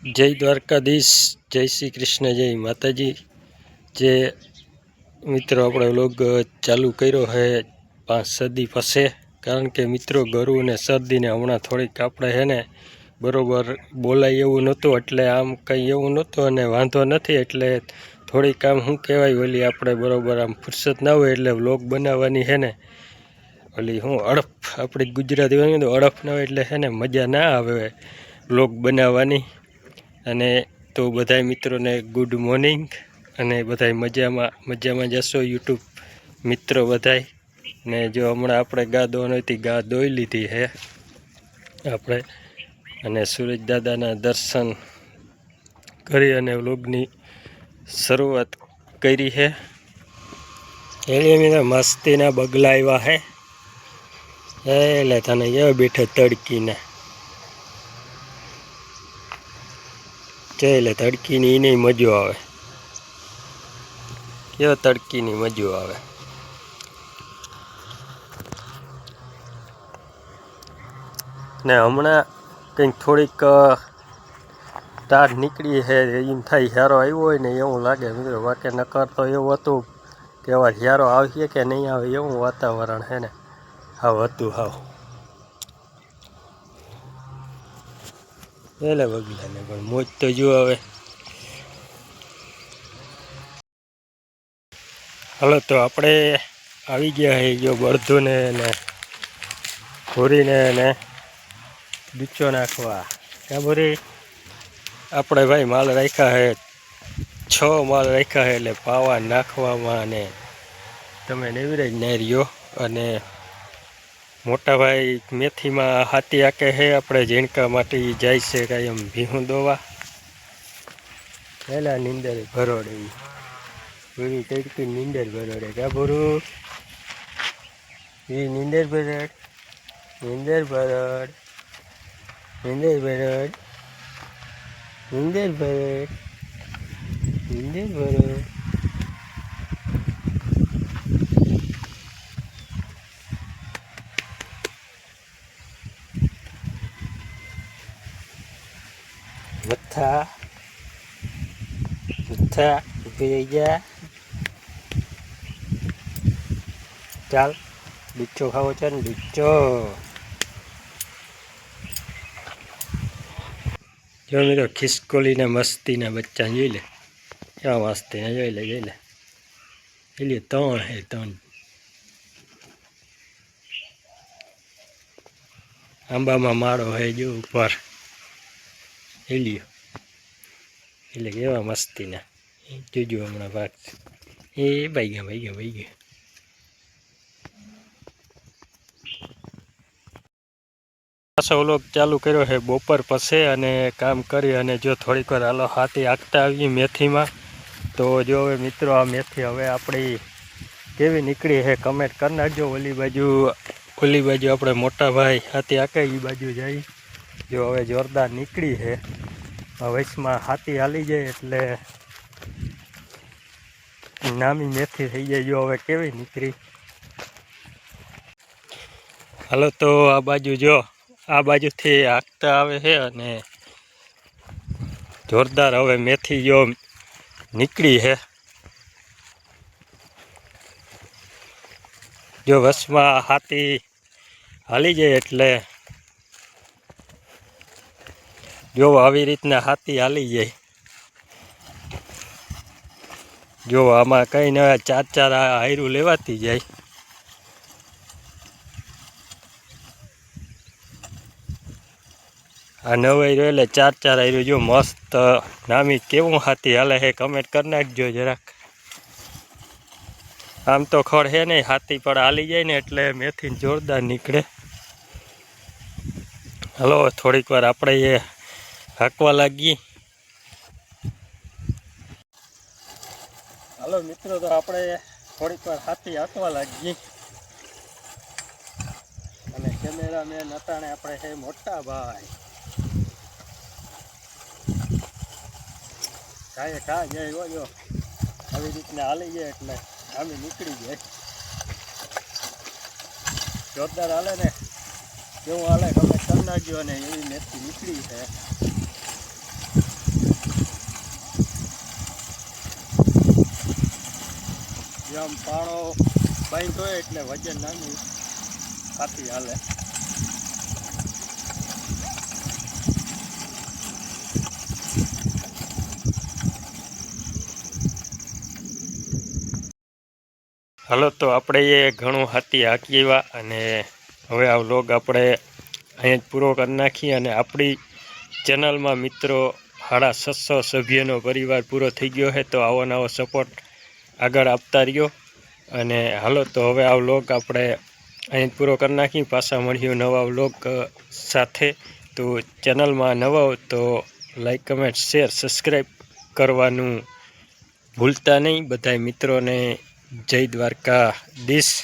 જય દ્વારકાધીશ, જય શ્રી કૃષ્ણ, જય માતાજી. જે મિત્રો આપણે વ્લોગ ચાલુ કર્યો છે પાંચ સદી પછી, કારણ કે મિત્રો ગરુ અને શરદીને હમણાં થોડીક આપણે છે ને, બરોબર બોલાય એવું નહોતું, એટલે આમ કંઈ એવું નહોતું અને વાંધો નથી, એટલે થોડીક આમ શું કહેવાય, ઓલી આપણે બરોબર આમ ફુરસત ના હોય એટલે વ્લોગ બનાવવાની છે ને, ઓલી હું અડફ, આપણી ગુજરાતી અડફ ના હોય એટલે છે ને મજા ના આવે વ્લોગ બનાવવાની. અને તો બધાય મિત્રોને ગુડ મોર્નિંગ અને બધાય મજામાં મજામાં જશો યુટ્યુબ મિત્રો બધાય. ને જો હમણાં આપણે ગા દોવાની હતી, ગા દોઈ લીધી હે આપણે. અને સૂરજ દાદાના દર્શન કરી અને વ્લોગની શરૂઆત કરી છે એની મેં મસ્તીના બગલા આવ્યા હે. એટલે તને એવા બેઠા તડકીને. એટલે તડકીની એને મજો આવે. કેવો તડકીની મજો આવે. ને હમણાં કંઈક થોડીક તાર નીકળી છે એમ થાય હિયારો આવ્યો હોય ને એવું લાગે. મિત્રો બાકી નકર તો એવું હતું કે હવે હિયારો આવશે કે નહીં આવે એવું વાતાવરણ છે ને? હાવ હતું હાવ. એટલે વગલાને પણ મોજ તો જો હવે. હાલો, તો આપણે આવી ગયા છે જો બળધુને ને ભૂરીને ને ડૂચો નાખવા. ક્યાં ભૂરી? આપણે ભાઈ માલ રાખ્યા છે છ માલ રાખ્યા છે એટલે પાવા નાખવામાં ને તમે નેવરેજ નાર્યો અને મોટા ભાઈ મેથીમાં હાથી આકે છે. આપણે ઝીણકા માટે જાય છે કાંઈ એમ ભીહું દોવા. પહેલા નીંદર ભરોડે. પૂરી તડકી નીંદર ભરોડે. કા ભરું? એ નીંદર ભરડ. નીંદર ભરડ. નીંદર ભરડ. નીંદર ભરડ. નીંદર ભરડ. મથા મથા ઊભી રહી ગયા ચાલ ડુચ્ચો ખાવો છે ને ડુચ્ચો જો મિત્રો, ખિસકોલીના મસ્તીના બચ્ચા જોઈ લે. કેવા મસ્તીના જોઈ લે જોઈ લે. એ લે ત્રણ હે, ત્રણ. આંબામાં માળો હે જો ઉપર. હેલ્યો એટલે કેવા મસ્તીના જોજો હમણાં ભાગ એ ભાઈ ગયા ભાઈ ગયા ભાઈ ગયા પાછો વ્લોગ ચાલુ કર્યો છે. બપોર પછી અને કામ કરી અને જો થોડીક વાર હાલો હાથી આંકતા આવીએ મેથીમાં. તો જો હવે મિત્રો આ મેથી હવે આપણી કેવી નીકળી છે કમેન્ટ કરી નાખજો. ઓલી બાજુ ઓલી બાજુ આપણે મોટા ભાઈ હાથી આંકે એ બાજુ જાય. જો હવે જોરદાર નીકળી છે. વચમાં હાથી હાલી જાય એટલે નામી મેથી થઈ જાય. જો હવે કેવી નીકળી. હાલો તો આ બાજુ જો, આ બાજુથી હાંકતા આવે છે અને જોરદાર હવે મેથી જો નીકળી છે. જો વસમાં હાથી હાલી જાય એટલે જો આવી રીતના હાથી હાલી જાય. જો આમાં કંઈ ન ચાર ચાર હાયરું લેવાતી જાય. આ નવાઈ રહ્યો એટલે ચાર ચાર હાયરું જો મસ્ત નામી કેવું હાથી હાલે છે કમેન્ટ કરી નાખજો જરાક. આમ તો ખડ હે નહીં, હાથી પણ હાલી જાય ને એટલે મેથી જોરદાર નીકળે. હલો, થોડીક વાર આપણે એ હાંકવા લાગીએ હાલો મિત્રો, તો આપણે થોડીક વાર હાથી હાંકવા લાગીએ અને કેમેરામેન અટાણે આપણે હે મોટા ભાઈ. કાંઈ કા જાય હો આવી રીતના હાલી જાય એટલે આમે નીકળી જાય. જોરદાર હાલે ને. કેવું હાલે? તમે કરી નાખ્યો ને એવી મેથી નીકળી છે. આમ પાણો બાંધ હોય એટલે વજન નાનું કાપી હાલે. હાલો, તો આપણે એ ઘણું હાથી હાંકી આવ્યા અને હવે આ વ્લોગ આપણે અહીંયા જ પૂરો કરી નાખીએ અને આપણી ચેનલમાં મિત્રો સાડા છસો સભ્યનો પરિવાર પૂરો થઈ ગયો છે, તો આવો નવો સપોર્ટ આગળ આપતા રહ્યો. અને હાલો, તો હવે આ વ્લોગ આપણે અહીં પૂરો કરી નાખીએ. પાછા મળ્યું નવા વ્લોગ સાથે. તો ચેનલમાં નવા હો તો લાઈક, કમેન્ટ, શેર, સબસ્ક્રાઈબ કરવાનું ભૂલતા નહીં. બધા મિત્રોને જય દ્વારકા દીશ